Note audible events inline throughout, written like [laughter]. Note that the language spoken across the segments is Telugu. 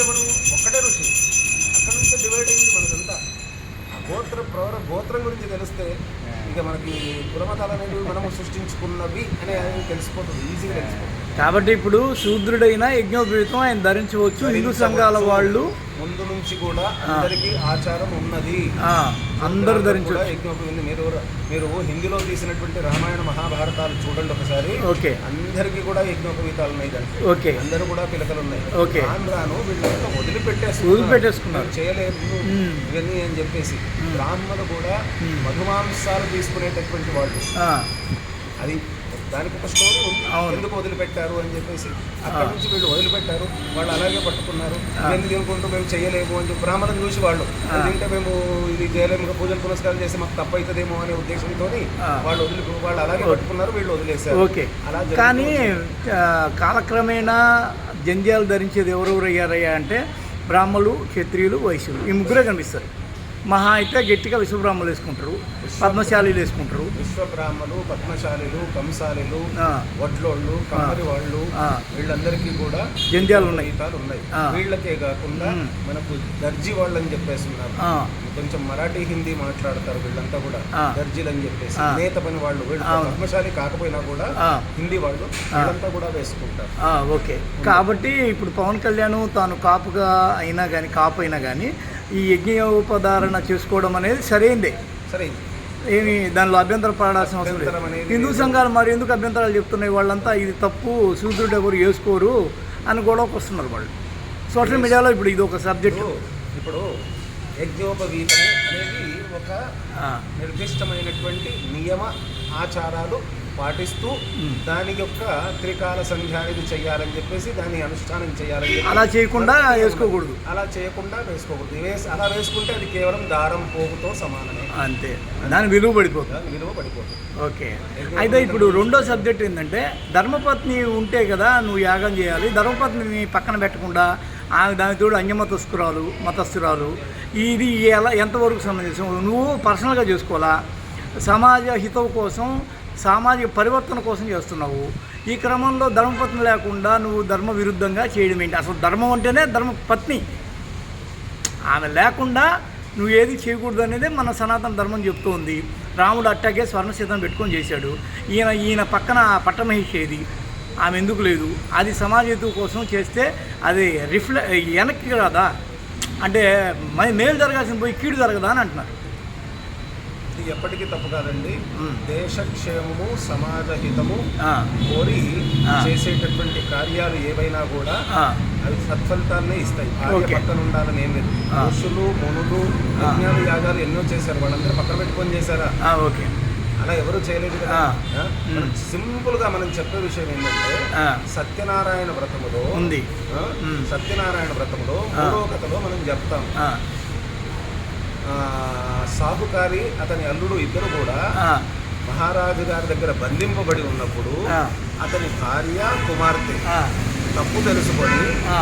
వేరెవరు ఒక్కటే ఋషి. అక్కడ నుంచి డివైడ్ అయింది మనదంతా. ఆ గోత్ర ప్రవర గోత్రం గురించి తెలిస్తే ఇక మనకి కులమతాలు అనేవి మనము సృష్టించుకున్నవి అనే తెలిసిపోతుంది ఈజీగా తెలిసిపోతుంది. కాబట్టి ఇప్పుడు శూద్రుడైన యజ్ఞోపేతం ఆయన ధరించవచ్చు. హిందూ సంఘాల వాళ్ళు ముందు నుంచి కూడా అందరికీ ఆచారం ఉన్నది. అందరూ ధరించవచ్చు. యజ్ఞోపవీతం మీరు మీరు హిందీలో తీసినటువంటి రామాయణ మహాభారతాలు చూడండి ఒకసారి. ఓకే. అందరికీ కూడా యజ్ఞోపవీతాలు ఉన్నాయి దాంట్లో ఓకే. అందరూ కూడా పిలకలు ఉన్నాయి. ఓకే. రాను రాను వీళ్ళంతా వదిలిపెట్టేసి వదిలిపెట్టేసుకున్నారు. చేయలేము మ్మ్. ఇవన్నీ అని చెప్పేసి బ్రాహ్మణులు కూడా. మధుమాంసాలు తీసుకునేటటువంటి వాళ్ళు. అది దానికి ఒక స్టోరీ ఉంది. ఎందుకు వదిలిపెట్టారు అని చెప్పేసి అక్కడ నుంచి వీళ్ళు వదిలిపెట్టారు. వాళ్ళు అలాగే పట్టుకున్నారు. ఇవన్నీ తినుకుంటూ మేము చేయలేము అని చెప్పి బ్రాహ్మణం చూసి వాళ్ళు. అది తింటే మేము ఇది చేయలేము పూజలు పునస్కారం చేస్తే మాకు తప్పు అవుతుందేమో అనే ఉద్దేశంతో. వాళ్ళు వదిలి వాళ్ళు అలాగే పట్టుకున్నారు వీళ్ళు వదిలేశారు. ఓకే. అలా కానీ కాలక్రమేణా జంధ్యాలు ధరించేది ఎవరెవరు అయ్యారయ్యా అంటే బ్రాహ్మలు క్షత్రియులు వైశ్యులు. ఈ ముగ్గురే కనిపిస్తారు. మహా అయితే గట్టిగా విశ్వబ్రాహ్మలు వేసుకుంటారు పద్మశాలీలు వేసుకుంటారు విశ్వబ్రాహ్మలు పద్మశాలిలు కంసాలిలు వడ్లోళ్ళు కమ్మరి వాళ్ళు. వీళ్ళందరికీ కూడా జంధ్యాలు ఉన్నాయి ఉన్నాయి. వీళ్ళకే కాకుండా. మనకు దర్జీ వాళ్ళని చెప్పేసి ఉన్నారు కొంచెం మరాఠీ హిందీ మాట్లాడతారు వీళ్ళంతా కూడా. దర్జీలు అని చెప్పేసి. నేత పని వాళ్ళు వీళ్ళు. పద్మశాలి కాకపోయినా కూడా. హిందీ వాళ్ళు వీళ్ళంతా కూడా వేసుకుంటారు. ఓకే. కాబట్టి ఇప్పుడు పవన్ కళ్యాణ్ తాను కాపుగా అయినా కానీ కాపు అయినా కానీ ఈ యజ్ఞోపధారణ చేసుకోవడం అనేది సరైందే. సరే ఏమి దానిలో అభ్యంతరం పడాల్సిన అవసరం లేదు. హిందూ సంఘాలు మరి ఎందుకు అభ్యంతరాలు చెప్తున్నాయి? వాళ్ళంతా ఇది తప్పు శూద్రుడు ఎవరు వేసుకోరు అని గొడవకు వస్తున్నారు వాళ్ళు సోషల్ మీడియాలో ఇప్పుడు ఇది ఒక సబ్జెక్టు. ఇప్పుడు యజ్ఞోపవీతము అనేది ఒక నిర్దిష్టమైనటువంటి నియమ ఆచారాలు పాటిస్తూ. దాని యొక్క త్రికాల సంధ్యానిది చేయాలని చెప్పేసి దాన్ని అనుష్ఠానం చేయాలని అలా చేయకుండా వేసుకోకూడదు. అలా చేయకుండా వేసుకోకూడదు. వేసి అలా వేసుకుంటే అది కేవలం దారం పోగుతో సమానమే. అంతే. దాని విలువ పడిపోతుంది విలువ పడిపోతుంది ఓకే. అయితే ఇప్పుడు రెండో సబ్జెక్ట్ ఏంటంటే ధర్మపత్ని ఉంటే కదా నువ్వు యాగం చేయాలి. ధర్మపత్నిని పక్కన పెట్టకుండా ఆమె దాని తోడు అన్యమతస్కురాలు మతస్థురాలు. ఇది ఎలా ఎంతవరకు సంబంధించి నువ్వు పర్సనల్గా చేసుకోవాలా? సమాజ హితం కోసం సామాజిక పరివర్తన కోసం చేస్తున్నావు. ఈ క్రమంలో ధర్మపత్ని లేకుండా నువ్వు ధర్మ విరుద్ధంగా చేయడం ఏంటి? అసలు ధర్మం అంటేనే ధర్మపత్ని ఆమె లేకుండా నువ్వు ఏది చేయకూడదు అనేది మన సనాతన ధర్మం చెప్తోంది. రాముడు అట్టాగే స్వర్ణశీతం పెట్టుకొని చేశాడు. ఈయన ఈయన పక్కన పట్టమహిషి ఏది? ఆమె ఎందుకు లేదు? అది సమాజ హితం కోసం చేస్తే అది రిఫ్లె వెనక్కి రాదా? అంటే మేలు జరగాల్సిన పోయి కీడు జరగదా అని అంటున్నారు. ఇది ఎప్పటికీ తప్పు కాదండి. దేశక్షేమము సమాజ హితము కోరి. చేసేటటువంటి కార్యాలు ఏవైనా కూడా అవి సత్ఫలితాలనే ఇస్తాయి. భార్య. పక్కన ఉండాలని ఏం లేదు. ఆ. ఋషులు మునులు యజ్ఞాలు యాగాలు ఎన్నో చేశారు. వాళ్ళందరూ పక్కన పెట్టుకొని చేశారా? ఓకే. అలా ఎవరు చేయలేదు కదా. సింపుల్గా మనం చెప్పే విషయం ఏంటంటే సత్యనారాయణ వ్రతములో ఉంది. సత్యనారాయణ వ్రతములో. మూడో కథలో మనం చెప్తాం. సాహుకారి అతని అల్లుడు ఇద్దరు కూడా మహారాజు గారి దగ్గర బంధింపబడి ఉన్నప్పుడు. అతని భార్య కుమార్తె. తప్పు తెలుసుకొని.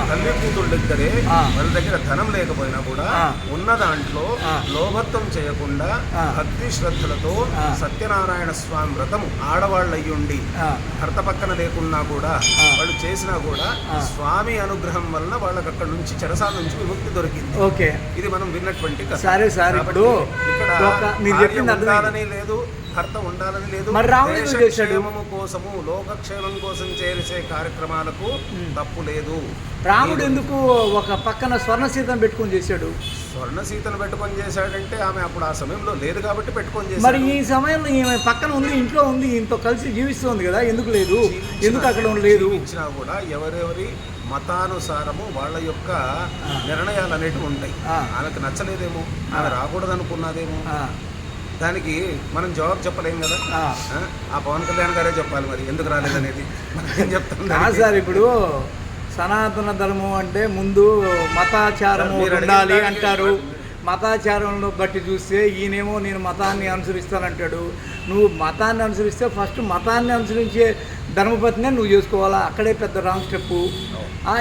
తల్లి కూతుళ్ళిద్దరే. వాళ్ళ దగ్గర ధనం లేకపోయినా కూడా. ఉన్న దాంట్లో. లోభత్వం చేయకుండా. భక్తి శ్రద్ధలతో. సత్యనారాయణ స్వామి వ్రతము ఆడవాళ్ళయ్యుండి ఆ, భర్త పక్కన లేకున్నా కూడా. వాళ్ళు చేసినా కూడా. స్వామి అనుగ్రహం వలన వాళ్ళకి అక్కడ నుంచి చెరసాల నుంచి విముక్తి దొరికింది ఓకే ఇది మనం విన్నటువంటి కథ సరే సార్ ఇప్పుడు ఇక్కడ మీరు చెప్పింది లేదు భర్త ఉండాలని లేదు. మరి రాముడు చేశాడు? కోసము లోకక్షేమం కోసం చేసే కార్యక్రమాలకు తప్పు లేదు. రాముడు మీరు ఎందుకు ఒక పక్కన స్వర్ణశీతం పెట్టుకొని చేశాడు? స్వర్ణ సీతను పెట్టుకొని చేశాడంటే ఆమె అప్పుడు ఆ సమయంలో లేదు కాబట్టి పెట్టుకొని మరి చేశాడు ఈ సమయంలో ఈమె పక్కన ఉంది ఇంట్లో ఉంది ఇంతో కలిసి జీవిస్తుంది కదా ఎందుకు లేదు? ఎందుకు అక్కడ లేదు ఇచ్చినా కూడా ఎవరెవరి మతానుసారము వాళ్ళ యొక్క నిర్ణయాలు అనేటివి ఉంటాయి. ఆమెకు నచ్చలేదేమో ఆమె రాకూడదు అనుకున్నదేమో దానికి మనం జవాబు చెప్పలేం కదా? ఆ. పవన్ కళ్యాణ్ గారే చెప్పాలి మరి. ఎందుకు రాలేదనేది ఏం చెప్తాం కాదు దానికి? సార్ ఇప్పుడు సనాతన ధర్మం అంటే ముందు మతాచారం ఉండాలి అంటారు. మతాచారంలో బట్టి చూస్తే ఈయనేమో నేను మతాన్ని అనుసరిస్తానంటాడు నువ్వు మతాన్ని అనుసరిస్తే ఫస్ట్ మతాన్ని అనుసరించే ధర్మపత్నే నువ్వు చేసుకోవాలా? అక్కడే పెద్ద రాంగ్ స్టెప్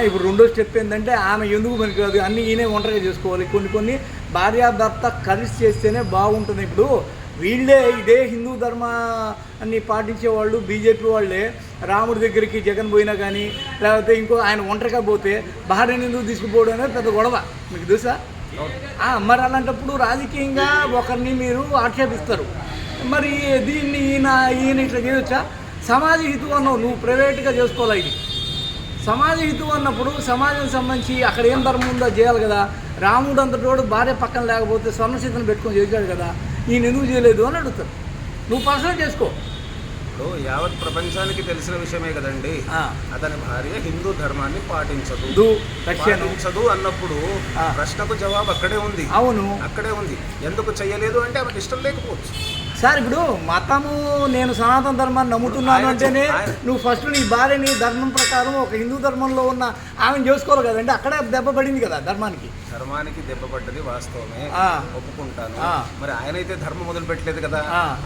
ఇప్పుడు రెండో స్టెప్ ఏంటంటే ఆమె ఎందుకు పనికిరాదు? అన్నీ ఈయనే ఒంటరిగా చేసుకోవాలి. కొన్ని కొన్ని భార్యాభర్త కలిసి చేస్తేనే బాగుంటుంది. ఇప్పుడు వీళ్ళే ఇదే హిందూ ధర్మాన్ని పాటించే వాళ్ళు బీజేపీ వాళ్ళే. రాముడి దగ్గరికి జగన్ పోయినా కానీ లేకపోతే ఇంకో ఆయన ఒంటరిగా పోతే భార్యను ఎందుకు తీసుకుపోవడం అనేది పెద్ద గొడవ. మీకు తెలుసా? ఆ, మరి అలాంటప్పుడు రాజకీయంగా ఒకరిని మీరు ఆక్షేపిస్తారు. మరి దీన్ని ఈయన ఈయన ఇట్లా చేయొచ్చా? సమాజ హితు అన్నావు నువ్వు ప్రైవేట్గా చేసుకోవాలి ఇది? సమాజ హితు అన్నప్పుడు సమాజం సంబంధించి అక్కడ ఏం ధర్మం ఉందో చేయాలి కదా. రాముడు అంతటోడు భార్య పక్కన లేకపోతే స్వర్ణసీతను పెట్టుకొని చేశాడు కదా. ఈయన ఎందుకు చేయలేదు అని అడుగుతారు నువ్వు పర్సనల్ చేసుకో. ఇప్పుడు యావత్ ప్రపంచానికి తెలిసిన విషయమే కదండి. ఆ. అతని భార్య హిందూ ధర్మాన్ని పాటించదు. పాటించదు అన్నప్పుడు. ప్రశ్నకు జవాబు అక్కడే ఉంది. అవును. అక్కడే ఉంది. ఎందుకు చెయ్యలేదు అంటే ఆమెకి ఇష్టం లేకపోవచ్చు. సార్ ఇప్పుడు మతము నేను సనాతన ధర్మాన్ని నమ్ముతున్నాను ఆయన అంటేనే ఆయన- నువ్వు ఫస్ట్ నీ భార్యని ధర్మం ప్రకారం ఒక హిందూ ధర్మంలో ఉన్న ఆమెను చేసుకోవాలి కదండి అక్కడే దెబ్బ పడింది కదా ధర్మానికి. ధర్మానికి దెబ్బపడ్డది వాస్తవమే. ఆ. ఒప్పుకుంటాను. మరి ఆయన అయితే ధర్మం మొదలు పెట్టలేదు కదా.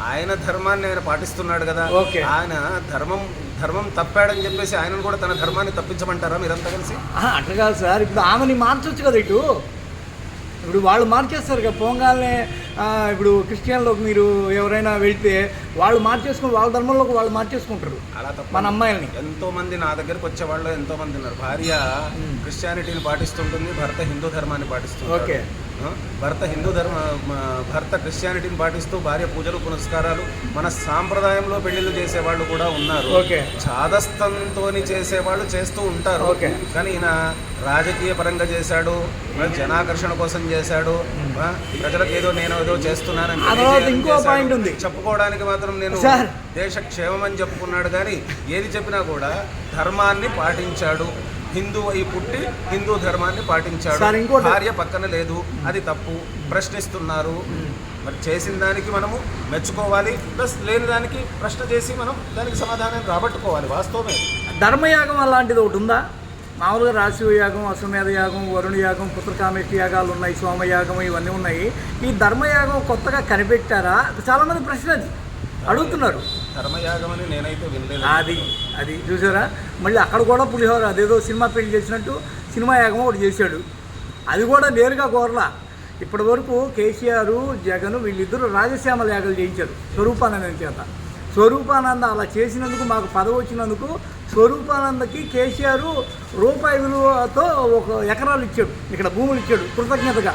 ఆయన ధర్మాన్ని ఆయన పాటిస్తున్నాడు కదా. ఓకే. ఆయన ధర్మం ధర్మం తప్పాడని చెప్పేసి ఆయనను కూడా తన ధర్మాన్ని తప్పించమంటారా మీరంతా కలిసి? అట్లా కాదు సార్. ఇప్పుడు ఆమెని మార్చొచ్చు కదా ఇటు. ఇప్పుడు వాళ్ళు మార్చేస్తారు కదా పోంగాల్నే ఇప్పుడు క్రిస్టియన్లోకి మీరు ఎవరైనా వెళ్తే వాళ్ళు మార్చేసుకుని వాళ్ళ ధర్మంలోకి వాళ్ళు మార్చేసుకుంటారు. మన అమ్మాయిల్ని. ఎంతో మంది నా దగ్గరకు వచ్చే వాళ్ళు ఎంతో మంది ఉన్నారు. భార్య క్రిస్టియానిటీని పాటిస్తుంటుంది భర్త హిందూ ధర్మాన్ని పాటిస్తుంది ఓకే. భర్త హిందూ ధర్మ భర్త క్రిస్టియానిటీని పాటిస్తూ భార్య పూజలు పునస్కారాలు మన సాంప్రదాయంలో పెళ్ళిళ్ళు చేసేవాళ్ళు కూడా ఉన్నారు ఓకే. చాదస్తంతో చేసేవాళ్ళు చేస్తూ ఉంటారు ఓకే. కానీ ఈయన రాజకీయ పరంగా చేశాడు జనాకర్షణ కోసం చేశాడు ప్రజలకు ఏదో నేను ఏదో చేస్తున్నానని ఇంకో. పాయింట్ ఉంది. చెప్పుకోవడానికి మాత్రం నేను. దేశ క్షేమం అని చెప్పుకున్నాడు కానీ ఏది చెప్పినా కూడా ధర్మాన్ని పాటించాడు హిందూ అయి పుట్టి హిందూ ధర్మాన్ని పాటించాడు. భార్య పక్కన లేదు. అది తప్పు. ప్రశ్నిస్తున్నారు. మరి చేసిన దానికి మనము మెచ్చుకోవాలి. ప్లస్ లేని దానికి ప్రశ్న చేసి మనం దానికి సమాధానం రాబట్టుకోవాలి వాస్తవమే. ధర్మయాగం అలాంటిది ఒకటి ఉందా? మామూలుగా రాశివ యాగం అశ్వమేధ యాగం వరుణ యాగం పుత్రకామేష్టి యాగాలు ఉన్నాయి సోమయాగం ఇవన్నీ ఉన్నాయి. ఈ ధర్మయాగం కొత్తగా కనిపెట్టారా? చాలామంది ప్రశ్న అది. అడుగుతున్నారు. ధర్మయాగం అని నేనైతే వినలేదు అది అది చూసారా? మళ్ళీ అక్కడ కూడా పులిహోర అదేదో సినిమా పెళ్ళి చేసినట్టు సినిమా యాగం ఒకటి చేశాడు. అది కూడా నేరుగా కోరలా ఇప్పటి వరకు కేసీఆర్ జగన్ వీళ్ళిద్దరూ రాజశ్యామల యాగలు చేయించారు. స్వరూపానందం చేత. స్వరూపానంద అలా చేసినందుకు మాకు పదవి వచ్చినందుకు స్వరూపానందకి కేసీఆర్ రూపాయి విలువతో ఒక ఎకరాలు ఇచ్చాడు. ఇక్కడ భూములు ఇచ్చాడు కృతజ్ఞతగా.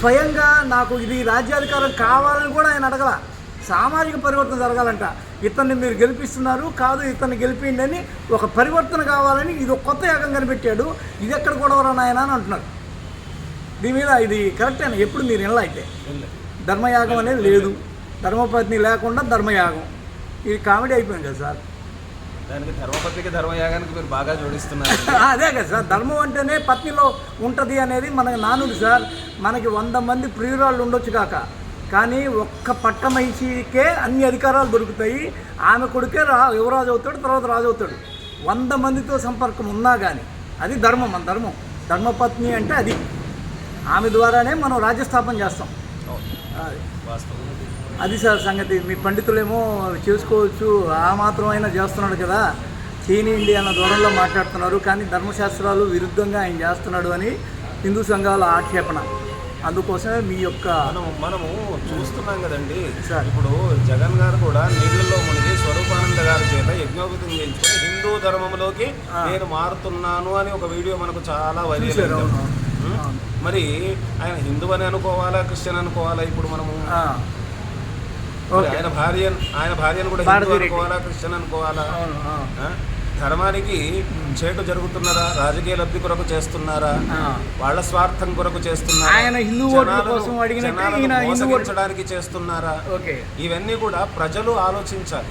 స్వయంగా నాకు ఇది రాజ్యాధికారం కావాలని కూడా ఆయన అడగల. సామాజిక పరివర్తన జరగాలంట. ఇతన్ని మీరు గెలిపిస్తున్నారు కాదు ఇతన్ని గెలిపిండి అని ఒక పరివర్తన కావాలని ఇది ఒక కొత్త యాగం కనిపెట్టాడు. ఇది ఎక్కడ గొడవరా నాయన అని అంటున్నారు దీని మీద ఇది కరెక్టేనా ఎప్పుడు మీరు ఇలా అయితే. ధర్మయాగం అనేది లేదు. ధర్మపత్ని లేకుండా ధర్మయాగం. ఇది కామెడీ అయిపోయింది కదా సార్. దానికి ధర్మపత్రికి ధర్మయాగానికి మీరు బాగా జోడిస్తున్నారు. [laughs] అదే కదా సార్. ధర్మం అంటేనే పత్నిలో ఉంటుంది అనేది మనకి నానుడు సార్. మనకి వంద మంది ప్రియురాళ్ళు ఉండొచ్చు కాక. కానీ ఒక్క పట్ట మహిషికే అన్ని అధికారాలు దొరుకుతాయి. ఆమె కొడుకే రా యువరాజు అవుతాడు తర్వాత రాజు అవుతాడు. వంద మందితో సంపర్కం ఉన్నా కానీ అది ధర్మం మన ధర్మం. ధర్మపత్ని అంటే అది. ఆమె ద్వారానే మనం రాజ్యస్థాపన చేస్తాం. అది. అది సార్ సంగతి. మీ పండితులేమో చేసుకోవచ్చు. ఆ మాత్రం అయినా చేస్తున్నాడు కదా. చేయనియండి అన్న దూరంలో మాట్లాడుతున్నారు. కానీ ధర్మశాస్త్రాలు విరుద్ధంగా ఆయన చేస్తున్నాడు అని హిందూ సంఘాల ఆక్షేపణ. అందుకోసమే మీ యొక్క మనం మనము చూస్తున్నాం కదండి సార్. ఇప్పుడు జగన్ గారు కూడా నీళ్ళల్లో మునిగి స్వరూపానంద గారి చేత యజ్ఞోపతం చేయించుకొని హిందూ ధర్మంలోకి. నేను మారుతున్నాను అని ఒక వీడియో మనకు చాలా వైరల్. మరి ఆయన హిందూ అని అనుకోవాలా క్రిస్టియన్ అనుకోవాలా ఇప్పుడు మనము ఆయన భార్య ఆయన భార్యను కూడా హిందూ. అనుకోవాలా క్రిస్టియన్ అనుకోవాలా? ధర్మానికి చేటు జరుగుతున్నారా రాజకీయ లబ్ధి కొరకు చేస్తున్నారా. వాళ్ళ స్వార్థం కొరకు చేస్తున్నారా ఆయన హిందూ కోసం మోసగించడానికి చేస్తున్నారా ఓకే ఇవన్నీ కూడా ప్రజలు ఆలోచించాలి.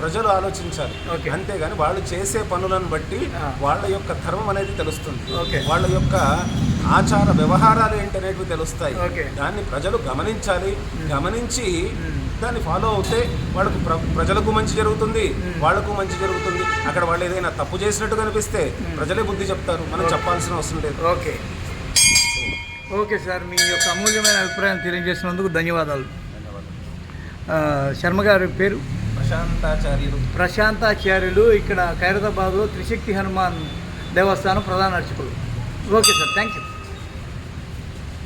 ప్రజలు ఆలోచించాలి. అంతేగాని వాళ్ళు చేసే పనులను బట్టి. వాళ్ళ యొక్క ధర్మం అనేది తెలుస్తుంది ఓకే. వాళ్ళ యొక్క ఆచార వ్యవహారాలు ఏంటనేటివి తెలుస్తాయి. ఓకే. దాన్ని ప్రజలు గమనించాలి. గమనించి. దాన్ని ఫాలో అవుతే వాళ్ళకు ప్ర- ప్రజలకు మంచి జరుగుతుంది. వాళ్ళకు మంచి జరుగుతుంది. అక్కడ వాళ్ళు ఏదైనా తప్పు చేసినట్టు కనిపిస్తే ప్రజలే బుద్ధి చెప్తారు. మనం చెప్పాల్సిన అవసరం లేదు. ఓకే. ఓకే సార్ మీ యొక్క అమూల్యమైన అభిప్రాయం తెలియజేసినందుకు ధన్యవాదాలు. ఆ, శర్మ గారి పేరు? ప్రశాంతాచార్యులు. ప్రశాంతాచార్యులు ఇక్కడ ఖైరతాబాద్లో త్రిశక్తి హనుమాన్ దేవస్థానం ప్రధాన అర్చకులు. Okay sir thank you